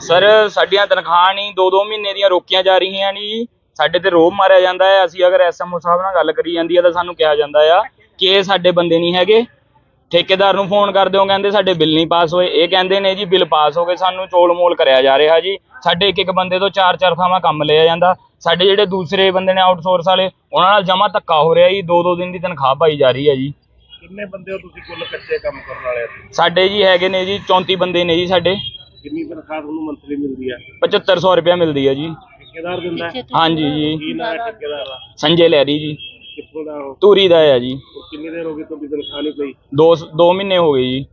Sir ਸਾਡੀਆਂ ਤਨਖਾਹਾਂ ਨਹੀਂ 2-2 ਮਹੀਨੇ ਦੀਆਂ ਰੋਕੀਆਂ ਜਾ ਰਹੀਆਂ ਨੇ ਸਾਡੇ ਤੇ ਰੋਬ ਮਾਰਿਆ ਜਾਂਦਾ ਹੈ। ਅਸੀਂ ਅਗਰ ਐਸਐਮਓ ਸਾਹਿਬ ਨਾਲ ਗੱਲ ਕਰੀ ਜਾਂਦੀ ਹੈ ਤਾਂ ਸਾਨੂੰ ਕਿਹਾ ਜਾਂਦਾ ਆ ਕਿ ਇਹ ਸਾਡੇ ਬੰਦੇ ਨਹੀਂ ਹੈਗੇ। ਠੇਕੇਦਾਰ ਨੂੰ ਫੋਨ ਕਰਦੇ ਹੋ ਕਹਿੰਦੇ ਸਾਡੇ ਬਿੱਲ ਨਹੀਂ ਪਾਸ ਹੋਏ। ਇਹ ਕਹਿੰਦੇ ਨੇ ਜੀ ਬਿੱਲ ਪਾਸ ਹੋ ਗਏ ਸਾਨੂੰ ਚੋਲ ਮੋਲ ਕਰਿਆ ਜਾ ਰਿਹਾ ਜੀ। ਸਾਡੇ ਇੱਕ ਇੱਕ ਬੰਦੇ ਤੋਂ ਚਾਰ ਚਾਰ ਥਾਵਾਂ ਕੰਮ ਲਿਆ ਜਾਂਦਾ। ਸਾਡੇ ਜਿਹੜੇ ਦੂਸਰੇ ਬੰਦੇ ਨੇ ਆਊਟਸੋਰਸ ਵਾਲੇ ਉਹਨਾਂ ਨਾਲ ਜਮਾ ਧੱਕਾ ਹੋ ਰਿਹਾ ਜੀ। ਦੋ ਦੋ ਦਿਨ ਦੀ ਤਨਖਾਹ ਪਾਈ ਜਾ ਰਹੀ ਹੈ ਜੀ। ਕਿੰਨੇ ਬੰਦੇ ਹੋ ਤੁਸੀਂ ਕੁੱਲ ਕੱਚੇ ਕੰਮ ਕਰਨ ਵਾਲੇ ਸਾਡੇ ਜੀ ਹੈਗੇ ਨੇ ਜੀ 34 ਬੰਦੇ ਨੇ ਜੀ ਸਾਡੇ। ਕਿੰਨੀ ਤਨਖਾਹ ਤੁਹਾਨੂੰ ਮੰਥਲੀ ਮਿਲਦੀ ਹੈ? 7500 ਰੁਪਇਆ ਮਿਲਦੀ ਹੈ ਜੀ। ਠੇਕੇਦਾਰ ਦਿੰਦਾ? ਹਾਂਜੀ ਜੀ। ਕੀ ਨਾਮ ਹੈ ਠੇਕੇਦਾਰ ਦਾ? ਸੰਜੇ ਲਹਿਰੀ ਜੀ। ਕਿੱਥੋਂ ਦਾ ਧੂਰੀ ਦਾ ਹੈ ਜੀ। ਦੇਰ ਹੋ ਗਈ ਤੁਹਾਡੀ ਤਨਖਾਹ ਨਹੀਂ ਪਈ ਦੋ ਦੋ ਮਹੀਨੇ ਹੋ ਗਏ ਜੀ।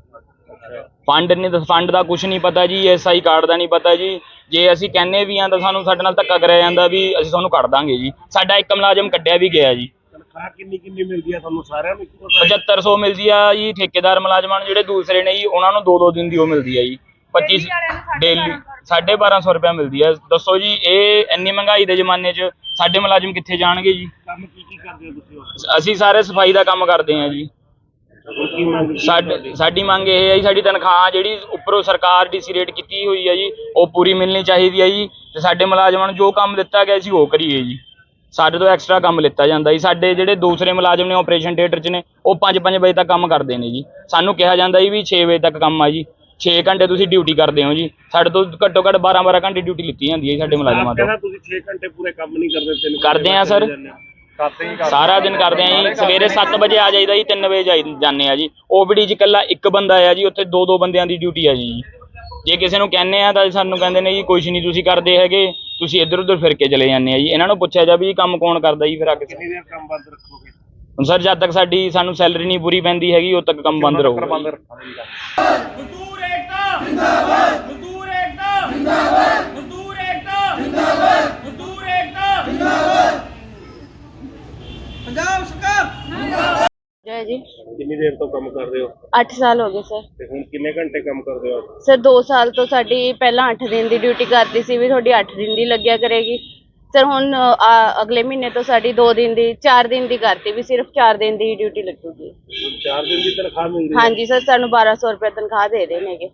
ਫੰਡ ਨਹੀਂ ਫੰਡ ਦਾ ਕੁਝ ਨਹੀਂ ਪਤਾ ਜੀ ਐਸਆਈ ਕਾਰਡ ਦਾ ਨਹੀਂ ਪਤਾ ਜੀ। ਜੇ ਅਸੀਂ ਕਹਿੰਨੇ ਵੀ ਆ ਤਾਂ ਸਾਨੂੰ ਸਾਡੇ ਨਾਲ ਧੱਕਾ ਕਰਿਆ ਜਾਂਦਾ ਵੀ ਅਸੀਂ ਤੁਹਾਨੂੰ ਕੱਢ ਦਾਂਗੇ ਜੀ। ਸਾਡਾ ਇੱਕ ਮੁਲਾਜ਼ਮ ਕੱਢਿਆ ਵੀ ਗਿਆ ਜੀ। ਤਨਖਾਹ ਕਿੰਨੀ ਕਿੰਨੀ ਮਿਲਦੀ ਹੈ ਤੁਹਾਨੂੰ ਸਾਰਿਆਂ ਨੂੰ? ਇੱਕੋ ਤਰ੍ਹਾਂ? 7500 ਮਿਲਦੀ ਆ ਜੀ ਠੇਕੇਦਾਰ ਮੁਲਾਜ਼ਮਾਂ ਨੂੰ ਜਿਹੜੇ ਦੂਸਰੇ ਨੇ ਜੀ ਉਹਨਾਂ ਨੂੰ ਦੋ ਦੋ ਦਿਨ ਦੀ ਉਹ ਮਿਲਦੀ ਆ ਜੀ। 25 ਡੇਲੀ 1250 ਰੁਪਏ। ਮਿਲਦੀ ਆ ਦੱਸੋ ਜੀ ਇਹ ਇੰਨੀ ਮਹਿੰਗਾਈ ਦੇ ਜ਼ਮਾਨੇ 'ਚ ਸਾਡੇ ਮੁਲਾਜ਼ਮ ਕਿੱਥੇ ਜਾਣਗੇ ਜੀ? ਕੰਮ ਕੀ ਕੀ ਕਰਦੇ ਹੋ ਤੁਸੀਂ ਹੋਰ? ਅਸੀਂ ਸਾਰੇ ਸਫ਼ਾਈ ਦਾ ਕੰਮ ਕਰਦੇ ਹਾਂ ਜੀ। ਹੋਰ ਕੀ ਮੰਗ ਕੀ ਸਾਡ- ਤੁਹਾਡੀ? ਸਾਡੀ ਮੰਗ ਇਹ ਹੈ ਜੀ ਸਾਡੀ ਤਨਖਾਹ ਜਿਹੜੀ ਉੱਪਰੋਂ ਸਰਕਾਰ ਡੀਸੀ ਰੇਟ ਕੀਤੀ ਹੋਈ ਹੈ ਜੀ ਉਹ ਪੂਰੀ ਮਿਲਣੀ ਚਾਹੀਦੀ ਹੈ ਜੀ। ਤੇ ਸਾਡੇ ਮੁਲਾਜ਼ਮਾਂ ਨੂੰ ਜੋ ਕੰਮ ਦਿੱਤਾ ਗਿਆ ਸੀ ਉਹ ਕਰੀਏ ਜੀ। ਸਾਡੇ ਤੋਂ ਐਕਸਟਰਾ ਕੰਮ ਲਿੱਤਾ ਜਾਂਦਾ ਜੀ। ਸਾਡੇ ਜਿਹੜੇ ਦੂਸਰੇ ਮੁਲਾਜ਼ਮ ਨੇ ਆਪਰੇਸ਼ਨ ਥੀਏਟਰ 'ਚ ਨੇ ਉਹ 5-5 ਵਜੇ ਤੱਕ ਕੰਮ ਕਰਦੇ ਨੇ ਜੀ। ਸਾਨੂੰ ਕਿਹਾ ਜਾਂਦਾ ਜੀ ਵੀ 6 ਵਜੇ ਤੱਕ ਕੰਮ ਆ ਜੀ। 6 ਘੰਟੇ ਤੁਸੀਂ ਡਿਊਟੀ ਕਰਦੇ ਹੋ ਜੀ। ਸਾਡੇ ਤੋਂ ਘੱਟੋ ਘੱਟ 12-12 ਘੰਟੇ ਡਿਊਟੀ ਲਿੱਤੀ ਜਾਂਦੀ ਹੈ ਜੀ ਸਾਡੇ ਮੁਲਾਜ਼ਮਾਂ ਤੋਂ। ਕਹਿੰਦਾ ਤੁਸੀਂ 6 ਘੰਟੇ ਪੂਰੇ ਕੰਮ ਨਹੀਂ ਕਰਦੇ ਤਿੰਨ ਕਰਦੇ ਹਾਂ ਸਰ। ਕਰਦੇ ਹੀ ਸਾਰਾ ਦਿਨ ਕਰਦੇ ਆ ਜੀ। ਸਵੇਰੇ 7 ਵਜੇ ਆ ਜਾਈਦਾ ਜੀ 3 ਵਜੇ ਜਾਈ ਜਾਂਦੇ ਆ ਜੀ। ਓਪੀਡੀ 'ਚ ਇਕੱਲਾ ਇੱਕ ਬੰਦਾ ਆ ਜੀ ਉੱਥੇ ਦੋ ਦੋ ਬੰਦਿਆਂ ਦੀ ਡਿਊਟੀ ਆ ਜੀ। ਜੇ ਕਿਸੇ ਨੂੰ ਕਹਿੰਦੇ ਆ ਤਾਂ ਸਾਨੂੰ ਕਹਿੰਦੇ ਨੇ ਜੀ ਕੁਛ ਨਹੀਂ ਤੁਸੀਂ ਕਰਦੇ ਹੈਗੇ ਤੁਸੀਂ ਇੱਧਰ ਉੱਧਰ ਫਿਰ ਕੇ ਚਲੇ ਜਾਂਦੇ ਆ ਜੀ। ਇਹਨਾਂ ਨੂੰ ਪੁੱਛਿਆ ਜਾ ਵੀ ਇਹ ਕੰਮ ਕੌਣ ਕਰਦਾ ਜੀ ਫਿਰ ਆ ਕੇ ਕਿੰਨੀ ਦੇਰ ਕੰਮ ਬੰਦ ਰੱਖੋਗੇ? ਹੁਣ ਸਰ ਜਦ ਤੱਕ ਸਾਡੀ ਸਾਨੂੰ ਸੈਲਰੀ ਨਹੀਂ ਪੂਰੀ ਪੈਂਦੀ ਹੈਗੀ ਉਦੋਂ ਤੱਕ ਕੰਮ ਬੰਦ ਰਹੂਗਾ ਬੰਦ ਜੀ। ਰੱਖਾਂਗੇ ਮਜ਼ਦੂਰ ਏਕਤਾ ਜਿੰਦਾਬਾਦ। ਮਜ਼ਦੂਰ ਏਕਤਾ। ਜਿੰਦਾਬਾਦ। ਮਜ਼ਦੂਰ ਏਕਤਾ। ਜਿੰਦਾਬਾਦ। ਮਜ਼ਦੂਰ ਏਕਤਾ। ਜਿੰਦਾਬਾਦ। ਪੰਜਾਬ ਸਰਕਾਰ। ਜੈ ਜੀ। ਕਿੰਨੀ ਦੇਰ ਤੋਂ ਕੰਮ ਕਰਦੇ ਹੋ? 8 ਸਾਲ ਹੋ ਗਏ ਸਰ। ਤੇ ਹੁਣ ਕਿੰਨੇ ਘੰਟੇ ਕੰਮ ਕਰਦੇ ਹੋ? ਸਰ 2 ਸਾਲ ਤੋਂ ਸਾਡੀ ਪਹਿਲਾਂ 8 ਦਿਨ ਦੀ ਡਿਊਟੀ ਕਰਦੀ ਸੀ ਵੀ ਤੁਹਾਡੀ 8 ਦਿਨ ਦੀ ਲੱਗਿਆ ਕਰੇਗੀ। ਸਰ ਹੁਣ ਅ, ਆ- ਅਗਲੇ ਮਹੀਨੇ ਤੋਂ ਸਾਡੀ 2 ਦਿਨ ਦੀ 4 ਦਿਨ ਦੀ ਕਰਤੀ ਵੀ ਸਿਰਫ 4 ਦਿਨ ਦੀ ਡਿਊਟੀ ਲੱਗੂਗੀ। ਹੁਣ 4 ਦਿਨ ਦੀ ਤਨਖਾਹ ਮਿਲਦੀ ਹੈ। ਹਾਂਜੀ ਸਰ ਸਾਨੂੰ 1200 ਰੁਪਏ ਤਨਖਾਹ ਦੇ ਰਹੇ ਨੇਗੇ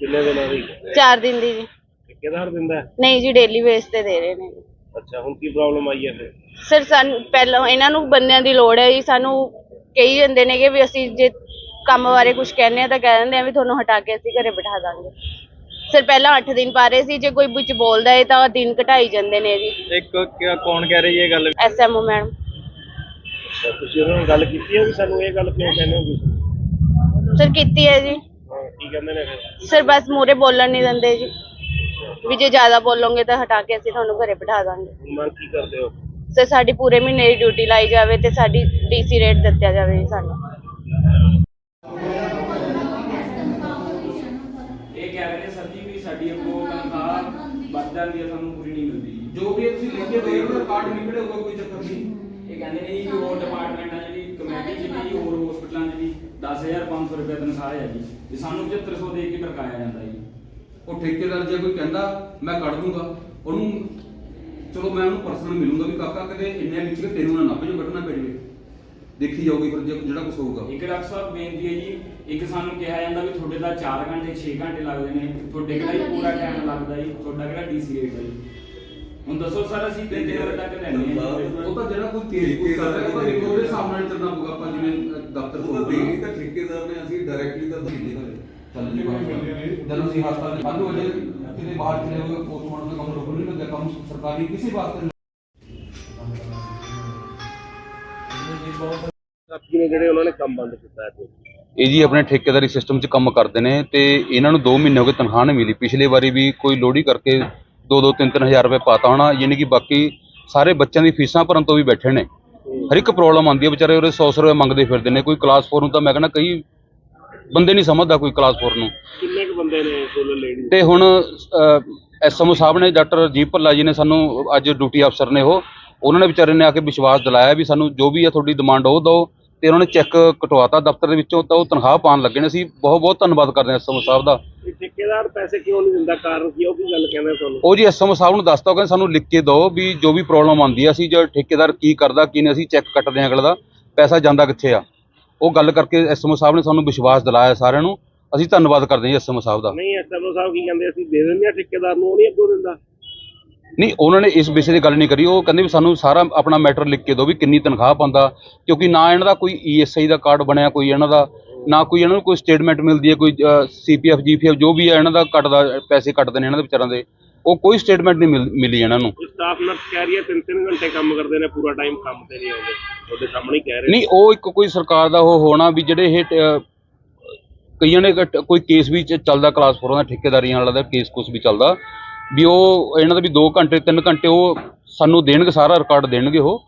ਕਿੰਨੇ ਦਿਨਾਂ ਦੀ 4 ਦਿਨ ਦੀ ਜੀ। ਠੇਕੇਦਾਰ ਦਿੰਦਾ ਹੈ? ਨਹੀਂ ਜੀ ਡੇਲੀ ਬੇਸ ਤੇ ਦੇ ਰਹੇ ਨੇ। ਅੱਛਾ ਹੁਣ ਕੀ ਪ੍ਰੋਬਲਮ ਆਈ ਹੈ ਫਿਰ? ਸਰ ਸਾਨੂੰ ਪਹਿਲਾਂ ਇਹਨਾਂ ਨੂੰ ਬੰਦਿਆਂ ਦੀ ਲੋੜ ਹੈ ਜੀ। ਸਾਨੂੰ ਕਹੀ ਜਾਂਦੇ ਨੇਗੇ ਵੀ ਅਸੀਂ ਜੇ ਕੰਮ ਬਾਰੇ ਕੁਝ ਕਹਿੰਦੇ ਆ ਤਾਂ ਕਹਿ ਦਿੰਦੇ ਆ ਵੀ ਤੁਹਾਨੂੰ ਹਟਾ ਕੇ ਅਸੀਂ ਘਰੇ ਬਿਠਾ ਦਾਂਗੇ। ਸਰ ਪਹਿਲਾਂ 8 ਦਿਨ ਪਾ ਰਹੇ ਸੀ। ਜੇ ਕੋਈ ਵਿੱਚ ਬੋਲਦਾ ਹੈ ਤਾਂ ਦਿਨ ਘਟਾਈ ਜਾਂਦੇ ਨੇ ਜੀ। ਇੱਕ ਕੌਣ ਕਹਿ ਰਹੀ ਹੈ ਇਹ ਗੱਲ? SMO madam. ਤੁਸੀਂ ਉਹਨਾਂ ਨਾਲ ਗੱਲ ਕੀਤੀ ਹੈ ਵੀ ਸਾਨੂੰ ਇਹ ਗੱਲ ਕਿਉਂ ਕਹਿੰਦੇ ਹੋ? ਤੁਸੀਂ ਸਰ ਕੀਤੀ ਹੈ ਜੀ। ਕੀ ਕਹਿੰਦੇ ਨੇ ਫਿਰ? ਸਰ ਬਸ ਮੂਰੇ ਬੋਲਣ ਨਹੀਂ ਦਿੰਦੇ ਜੀ। ਵੀ ਜੇ ਜ਼ਿਆਦਾ ਬੋਲੋਗੇ ਤਾਂ ਹਟਾ ਕੇ ਅਸੀਂ ਤੁਹਾਨੂੰ ਘਰੇ ਬਿਠਾ ਦਾਂਗੇ। ਮੰਗ ਕੀ ਕਰਦੇ ਹੋ? ਸਰ ਸਾਡੀ ਪੂਰੇ ਮਹੀਨੇ ਦੀ ਡਿਊਟੀ ਲਾਈ ਜਾਵੇ ਤੇ ਸਾਡੀ ਡੀਸੀ ਰੇਟ ਦਿੱਤਾ ਜਾਵੇ ਜੀ ਸਾਨੂੰ। ਇਹ ਕਹਿ ਰਹੇ ਨੇ ਸਰ ਜੀ ਵੀ ਸਾਡੀ ਅੱਗੋਂ ਤਨਖਾਹ ਵੱਧ ਜਾਂਦੀ ਹੈ ਸਾਨੂੰ ਪੂਰੀ ਨਹੀਂ ਮਿਲਦੀ ਜੀ। ਵੀ ਤੁਸੀਂ ਲਿਖ ਕੇ ਦੇ ਰਹੇ ਕਾਰਡ ਨਿਕਲੇ ਹੋਗਾ ਕੋਈ ਚੱਕਰ ਨਹੀਂ। ਇਹ ਕਹਿੰਦੇ ਨੇ ਜੀ ਕਿ ਹੋਰ ਡਿਪਾਰਟਮੈਂਟਾਂ ਵੀ ਕਮੇਟੀ 'ਚ ਵੀ ਹੋਰ ਹਸਪਤਾਲਾਂ 'ਚ ਵੀ 10500 ਰੁਪਏ ਤਨਖਾਹ ਹੈ ਜੀ। ਤੇ ਸਾਨੂੰ 7500 ਦੇ ਕੇ ਟਰਕਾਇਆ ਜਾਂਦਾ ਜੀ। ਉਹ ਠੇਕੇਦਾਰ ਜੇ ਕੋਈ ਕਹਿੰਦਾ ਮੈਂ ਕੱਢ ਦੂੰਗਾ। ਉਹਨੂੰ ਚਲੋ ਮੈਂ ਉਹਨੂੰ ਪਰਸਨਲ ਮਿਲੂੰਗਾ ਵੀ ਕਾਕਾ ਕਦੇ ਇੰਨੇ ਵਿੱਚ ਕਿ ਤੈਨੂੰ ਨਾ ਨੱਪ ਜੋ ਕੱਢਣਾ ਪੈ ਜਾਵੇ ਦੇਖੀ ਜਾਊਗੀ ਫਿਰ ਜਿਹੜਾ ਕੁਝ ਹੋਊਗਾ। ਇੱਕ ਡਾਕਟਰ ਸਾਹਿਬ ਬੇਨਤੀ ਹੈ ਜੀ ਇੱਕ ਸਾਨੂੰ ਕਿਹਾ ਜਾਂਦਾ ਵੀ ਤੁਹਾਡੇ ਦਾ 4 ਘੰਟੇ 6 ਘੰਟੇ ਲੱਗਦੇ ਨੇ। ਤੁਹਾਡੇ ਕਿਹੜਾ ਹੀ ਪੂਰਾ ਟਾਈਮ ਲੱਗਦਾ ਜੀ? ਤੁਹਾਡਾ ਕਿਹੜਾ ਡੀਸੀ ਰੇਟ ਹੈ ਜੀ? ਹੁਣ ਦੱਸੋ ਸਰ ਅਸੀਂ ਤਿੰਨ ਵਜੇ ਤੱਕ ਲੈਣੇ ਆ। ਜੀ ਉਹ ਤਾਂ ਜਿਹੜਾ ਕੋਈ ਕੇਸ ਕੋਈ ਕਰ ਰਿਹਾ ਉਹ ਦੇਖੋ ਉਹਦੇ ਸਾਹਮਣੇ ਚੱਲਣਾ ਪਊਗਾ ਆਪਾਂ ਜਿਵੇਂ ਦਫ਼ਤਰ ਤਾਂ ਦੇਣੀ ਤਾਂ ਠੇਕੇਦਾਰ ਨੇ ਅਸੀਂ ਡਾਇਰੈਕਟਲੀ ਤਾਂ ਨਹੀਂ ਕਰੇ ਚੱਲ ਜੀ ਬਾਤ ਜਦੋਂ ਅਸੀਂ ਹਸਪਤਾਲ ਦੇ ਬੰਦ ਹੋ ਜੇ ਕਿਤੇ ਬਾਹਰ ਚਲੇ ਹੋਏ ਪੋਸਟਮਾਰਟਮ ਦਾ ਕੰਮ ਰੋਕਣ ਨਹੀਂ ਲੱਗਿਆ ਕੰਮ ਸਰਕਾਰੀ ਕਿਸੇ ਵਾਸਤੇ ਨਹੀਂ। ਨੇ ਜਿਹੜੇ ਉਹਨਾਂ ਨੇ ਕੰਮ ਬੰਦ ਕੀਤਾ ਹੈ ਇਹ ਜੀ ਆਪਣੇ ਠੇਕੇਦਾਰੀ ਸਿਸਟਮ 'ਚ ਕੰਮ ਕਰਦੇ ਨੇ ਤੇ ਇਹਨਾਂ ਨੂੰ 2 ਮਹੀਨੇ ਹੋ ਗਏ ਤਨਖਾਹ ਨਹੀਂ ਮਿਲੀ। ਪਿਛਲੇ ਵਾਰੀ ਵੀ ਕੋਈ ਲੋੜੀ ਕਰਕੇ 2-2 3-3000 ਹਜ਼ਾਰ ਰੁਪਏ ਪਾਤਾ ਹੋਣਾ ਯਾਨੀ ਕਿ ਬਾਕੀ ਸਾਰੇ ਬੱਚਿਆਂ ਦੀ ਫੀਸਾਂ ਭਰਨ ਤੋਂ ਵੀ ਬੈਠੇ ਨੇ। ਹਰ ਇੱਕ ਪ੍ਰੋਬਲਮ ਆਉਂਦੀ ਹੈ ਵਿਚਾਰੇ ਉਹਦੇ 100 ਰੁਪਏ ਮੰਗਦੇ ਫਿਰਦੇ ਨੇ ਕੋਈ ਕਲਾਸ 4 ਨੂੰ ਤਾਂ ਮੈਂ ਕਹਿੰਦਾ ਕਈ ਬੰਦੇ ਨਹੀਂ ਸਮਝਦਾ ਕੋਈ ਕਲਾਸ 4 ਨੂੰ। ਕਿੰਨੇ ਕੁ ਬੰਦੇ ਨੇ ਸੋਲਰ ਲੇਡੀ ਤੇ ਹੁਣ ਐਸਐਮਓ ਸਾਹਿਬ ਨੇ ਡਾਕਟਰ ਜੀਪ ਭੱਲਾ ਜੀ ਨੇ ਸਾਨੂੰ ਅੱਜ ਡਿਊਟੀ ਅਫਸਰ ਨੇ ਉਹ ਉਹਨਾਂ ਨੇ ਵਿਚਾਰੇ ਨੇ ਆ ਕੇ ਵਿਸ਼ਵਾਸ ਦਿਲਾਇਆ ਵੀ ਸਾਨੂੰ ਜੋ ਵੀ ਹੈ ਤੁਹਾਡੀ ਡਿਮਾਂਡ ਉਹ ਦਿਓ। ਤੇ ਉਹਨਾਂ ਨੇ ਚੈੱਕ ਕਟਵਾਤਾ ਦਫ਼ਤਰ ਦੇ ਵਿੱਚੋਂ ਤਾਂ ਉਹ ਤਨਖਾਹ ਪਾਉਣ ਲੱਗੇ ਨੇ। ਅਸੀਂ ਬਹੁਤ ਬਹੁਤ ਧੰਨਵਾਦ ਕਰਦੇ ਹਾਂ ਐਸਐਮਓ ਸਾਹਿਬ ਦਾ। ਠੇਕੇਦਾਰ ਪੈਸੇ ਕਿਉਂ ਨਹੀਂ ਦਿੰਦਾ? ਕਾਰਨ ਕੀ? ਉਹ ਕੀ ਗੱਲ ਕਹਿੰਦੇ ਤੁਹਾਨੂੰ? ਉਹ ਜੀ ਐਸਐਮਓ ਸਾਹਿਬ ਨੂੰ ਦੱਸਤਾ ਉਹ ਕਹਿੰਦੇ ਸਾਨੂੰ ਲਿਖ ਕੇ ਦਿਓ ਵੀ ਜੋ ਵੀ ਪ੍ਰੋਬਲਮ ਆਉਂਦੀ ਹੈ ਅਸੀਂ ਜੋ ਠੇਕੇਦਾਰ ਕੀ ਕਰਦਾ ਕੀ ਨਹੀਂ ਅਸੀਂ ਚੈੱਕ ਕੱਟਦੇ ਹਾਂ ਅਗਲੇ ਦਾ। ਪੈਸਾ ਜਾਂਦਾ ਕਿੱਥੇ ਆ? ਉਹ ਗੱਲ ਕਰਕੇ ਐਸਐਮਓ ਸਾਹਿਬ ਨੇ ਸਾਨੂੰ ਵਿਸ਼ਵਾਸ ਦਿਲਾਇਆ ਸਾਰਿਆਂ ਨੂੰ। ਅਸੀਂ ਧੰਨਵਾਦ ਕਰਦੇ ਹਾਂ ਐਸਐਮਓ ਸਾਹਿਬ ਦਾ। ਨਹੀਂ ਐਸਐਮਓ ਸਾਹਿਬ ਕੀ ਕਹਿੰਦੇ ਅਸੀਂ ਦੇ ਦਿੰਦੇ ਆ ਠੇਕੇਦਾਰ ਨੂੰ ਉਹ ਨਹੀਂ ਅੱਗੋਂ ਦਿੰਦਾ। ਨਹੀਂ ਉਹਨਾਂ ਨੇ ਇਸ ਵਿਸ਼ੇ ਦੀ ਗੱਲ ਨਹੀਂ ਕਰੀ। ਉਹ ਕਹਿੰਦੇ ਵੀ ਸਾਨੂੰ ਸਾਰਾ ਆਪਣਾ ਮੈਟਰ ਲਿਖ ਕੇ ਦਿਓ ਵੀ ਕਿੰਨੀ ਤਨਖਾਹ ਪਾਉਂਦਾ ਕਿਉਂਕਿ ਨਾ ਇਹਨਾਂ ਦਾ ਕੋਈ ਈਐਸਆਈ ਦਾ ਕਾਰਡ ਬਣਿਆ ਕੋਈ ਇਹਨਾਂ ਦਾ ਨਾ ਕੋਈ ਇਹਨਾਂ ਨੂੰ ਕੋਈ ਸਟੇਟਮੈਂਟ ਮਿਲਦੀ ਹੈ ਕੋਈ ਸੀਪੀਐਫ ਜੀਪੀਐਫ ਜੋ ਵੀ ਹੈ ਇਹਨਾਂ ਦਾ ਕੱਟਦਾ ਪੈਸੇ ਕੱਟਦੇ ਨੇ ਇਹਨਾਂ ਦੇ ਵਿਚਾਰਾਂ ਦੇ। ਉਹ ਕੋਈ ਸਟੇਟਮੈਂਟ ਨਹੀਂ ਮਿਲ- ਇਹਨਾਂ ਨੂੰ। ਸਟਾਫ ਨਰਸ ਕਹਿ ਰਹੀ ਹੈ ਤਿੰਨ ਤਿੰਨ ਘੰਟੇ ਕੰਮ ਕਰਦੇ ਨੇ ਪੂਰਾ ਟਾਈਮ ਕੰਮ ਤੇ ਨਹੀਂ ਆਉਂਦੇ। ਤੁਹਾਡੇ ਸਾਹਮਣੇ ਕਹਿ ਰਹੇ ਨਹੀਂ ਉਹ ਇੱਕ ਕੋਈ ਸਰਕਾਰ ਦਾ ਉਹ ਹੋਣਾ ਵੀ ਜਿਹੜੇ ਇਹ ਕਈਆਂ ਨੇ ਕੋਈ ਕੇਸ ਵੀ ਚੱਲਦਾ ਕਲਾਸ 4 ਦਾ ਠੇਕੇਦਾਰੀਆਂ ਵਾਲਾ ਦਾ ਕੇਸ ਕੁਛ ਵੀ ਚੱਲਦਾ ਵੀ ਉਹ ਇਹਨਾਂ ਦਾ ਵੀ 2 ਘੰਟੇ 3 ਘੰਟੇ ਉਹ ਸਾਨੂੰ ਦੇਣਗੇ, ਸਾਰਾ ਰਿਕਾਰਡ ਦੇਣਗੇ ਉਹ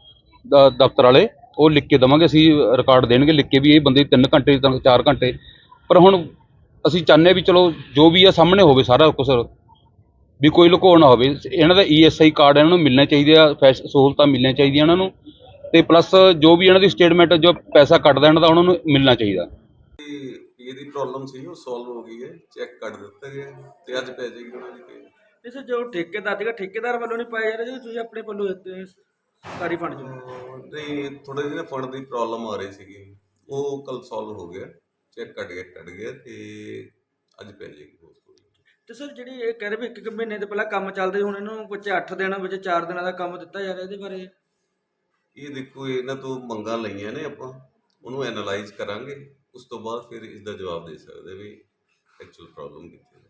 ਦਫ਼ਤਰ ਵਾਲੇ। ਉਹ ਲਿਖ ਕੇ ਦੇਵਾਂਗੇ, ਅਸੀਂ ਰਿਕਾਰਡ ਦੇਣਗੇ, ਲਿਖ ਕੇ ਵੀ ਇਹ ਬੰਦੇ 3 ਘੰਟੇ ਤਾਂ 4 ਘੰਟੇ। ਪਰ ਹੁਣ ਅਸੀਂ ਚਾਹੁੰਦੇ ਹਾਂ ਵੀ ਚਲੋ ਜੋ ਵੀ ਆ ਸਾਹਮਣੇ ਹੋਵੇ ਸਾਰਾ ਕੁਛ। ਵੀ ਕੋਈ ਲੁਕੋ ਨਾ ਹੋਵੇ। ਇਹਨਾਂ ਦਾ ਈਐਸਆਈ ਕਾਰਡ ਇਹਨਾਂ ਨੂੰ ਮਿਲਣੇ ਚਾਹੀਦੇ ਆ ਫੈਸ- ਸਹੂਲਤਾਂ ਮਿਲਣੀਆਂ ਚਾਹੀਦੀਆਂ ਇਹਨਾਂ ਨੂੰ। ਤੇ ਪਲੱਸ ਜੋ ਵੀ ਇਹਨਾਂ ਦੀ ਸਟੇਟਮੈਂਟ ਜੋ ਪੈਸਾ ਕੱਟਦਾ ਇਹਨਾਂ ਦਾ, ਉਹਨਾਂ ਨੂੰ ਮਿਲਣਾ ਚਾਹੀਦਾ। ਇਹਦੀ ਪ੍ਰੋਬਲਮ ਸੀ, ਉਹ ਸੋਲਵ ਹੋ ਗਈ ਹੈ ਚੈੱਕ ਕਰ ਦਿੱਤਾ ਗਿਆ ਤੇ ਅੱਜ ਪੈ ਜਾਏਗੀ ਉਹਨਾਂ ਦੀ pay। ਇਸ ਜੋ ਠੇਕੇਦਾਰ ਜਿਹੜਾ ਠੇਕੇਦਾਰ ਵੱਲੋਂ ਨਹੀਂ ਪਾਇਆ ਜਾ ਰਿਹਾ ਜੀ ਤੁਸੀਂ ਆਪਣੇ ਵੱਲੋਂ ਦਿੱਤੇ ਸਰਕਾਰੀ ਫੰਡ ਚੋਂ? ਨਹੀਂ ਥੋੜੇ ਜਿਹੇ ਫੰਡ ਦੀ ਪ੍ਰੋਬਲਮ ਆ ਰਹੀ ਸੀਗੀ। ਉਹ ਕੱਲ ਸੋਲਵ ਹੋ ਗਿਆ ਚੈੱਕ ਕੱਟ ਗਿਆ ਕੱਟ ਗਿਆ ਤੇ ਅੱਜ ਪੈ ਜਾਏਗੀ ਉਸ ਕੋਲ ਤੇ ਸਰ ਜਿਹੜੀ ਇਹ ਕਹਿ ਰਹੇ ਵੀ ਇੱਕ ਇੱਕ ਮਹੀਨੇ ਦੇ ਪਹਿਲਾਂ ਕੰਮ ਚੱਲਦੇ ਹੁਣ ਇਹਨੂੰ ਵਿੱਚ 8 ਦਿਨਾਂ ਵਿੱਚ 4 ਦਿਨਾਂ ਦਾ ਕੰਮ ਦਿੱਤਾ ਜਾ ਰਿਹਾ ਇਹਦੇ ਬਾਰੇ? ਇਹ ਦੇਖੋ ਇਹਨਾਂ ਤੋਂ ਮੰਗਾਂ ਲਈਆਂ ਨੇ ਆਪਾਂ ਉਹਨੂੰ ਐਨਾਲਾਈਜ਼ ਕਰਾਂਗੇ ਉਸ ਤੋਂ ਬਾਅਦ ਫਿਰ ਇਸ ਦਾ ਜਵਾਬ ਦੇ ਸਕਦੇ ਵੀ ਐਕਚੁਅਲ ਪ੍ਰੋਬਲਮ ਕਿੱਥੇ ਹੈ